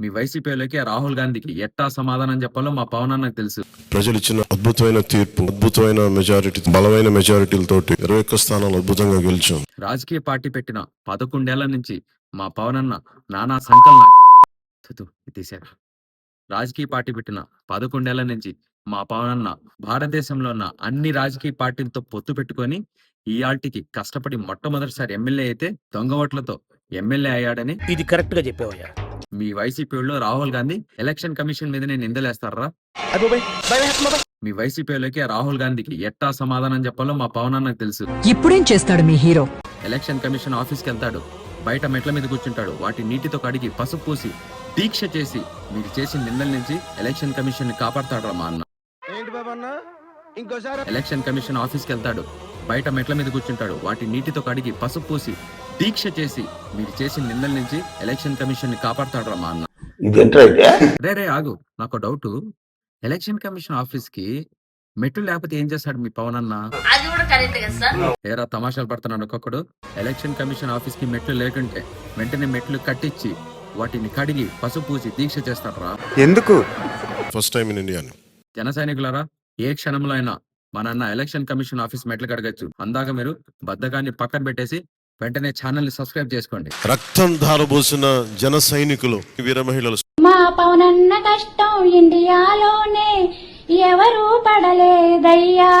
మీ వైసీపీలోకి రాహుల్ గాంధీకి ఎట్టా సమాధానం చెప్పాలో మా పవన్ అన్నకు తెలుసు. ప్రజలు ఇచ్చిన అద్భుతమైన తీర్పు అద్భుతమైన మెజారిటీ బలమైన మెజారిటీలతోటి ఇరవై ఒక్క స్థానాలు అద్భుతంగా గెలిచాం. రాజకీయ పార్టీ పెట్టిన పదకొండేళ్ళ నుంచి మా పవన్ అన్న నానా సంకలన తీశారు. రాజకీయ పార్టీ పెట్టిన పదకొండేళ్ళ నుంచి మా పవన్ అన్న భారతదేశంలో ఉన్న అన్ని రాజకీయ పార్టీలతో పొత్తు పెట్టుకొని ఈ ఆల్టీకి కష్టపడి మొట్టమొదటిసారి ఎమ్మెల్యే అయితే దొంగ ఓట్లతో ఎమ్మెల్యే అయ్యాడని ఇది కరెక్ట్గా చెప్పావయ్యా. మీ వైసీపీ వాళ్ళు రాహుల్ గాంధీ ఎలక్షన్ కమిషన్ మీద నేను నిందలేస్తారా. మీ వైసీపీలోకి రాహుల్ గాంధీకి ఎట్టా సమాధానం చెప్పాలో మా పవన్ అన్నకు తెలుసు. ఇప్పుడేం చేస్తాడు మీ హీరో? ఎలక్షన్ కమిషన్ ఆఫీస్కి వెళ్తాడు బయట మెట్ల మీద కూర్చుంటాడు. వాటి నీటితో కడిగి పసుపు పూసి దీక్ష చేసి మీరు చేసిన నిందల నుంచి ఎలక్షన్ కమిషన్ని కాపాడతాడు మా అన్న. ఇంకోసారి. ఎలక్షన్ కమిషన్ ఆఫీస్కి వెళ్తాడు బయట మెట్ల మీద కూర్చుంటాడు. వాటి నీటితో కడిగి పసుపు పూసి దీక్ష చేసి మీరు చేసిన నిందల నుంచి ఎలక్షన్ కమిషన్ని కాపాడతాడు మా అన్న. రే రే ఆగు. నాకు డౌట్. ఎలక్షన్ కమిషన్ ఆఫీస్కి మెట్లు లేకపోతే ఏం చేస్తాడు మీ పవన్ అన్న? అది కూడా కరెక్ట్ కదా సార్. ఏరా తమాషాలు పడుతున్నాడు ఒక్కొక్కడు. ఎలక్షన్ కమిషన్ ఆఫీస్కి మెట్లు లేకుంటే వెంటనే మెట్లు కట్టించి వాటిని కడిగి పసుపు పూసి దీక్ష చేస్తాడ్రా. ఎందుకు? ఫస్ట్ టైం ఇన్ ఇండియా జన సైనికులారా ఏ క్షణంలో అయినా మన అన్న ఎలక్షన్ కమిషన్ ఆఫీస్ మెట్లు కడగచ్చు. అందాక మీరు బద్దకాన్ని పక్కన పెట్టేసి వెంటనే ఛానల్ని సబ్స్క్రైబ్ చేసుకోండి. రక్తం ధారబోసిన జన సైనికులు వీర మహిళలు. మా పవనన్న కష్టం ఇండియాలోనే ఎవరు పడలేదయ్యా.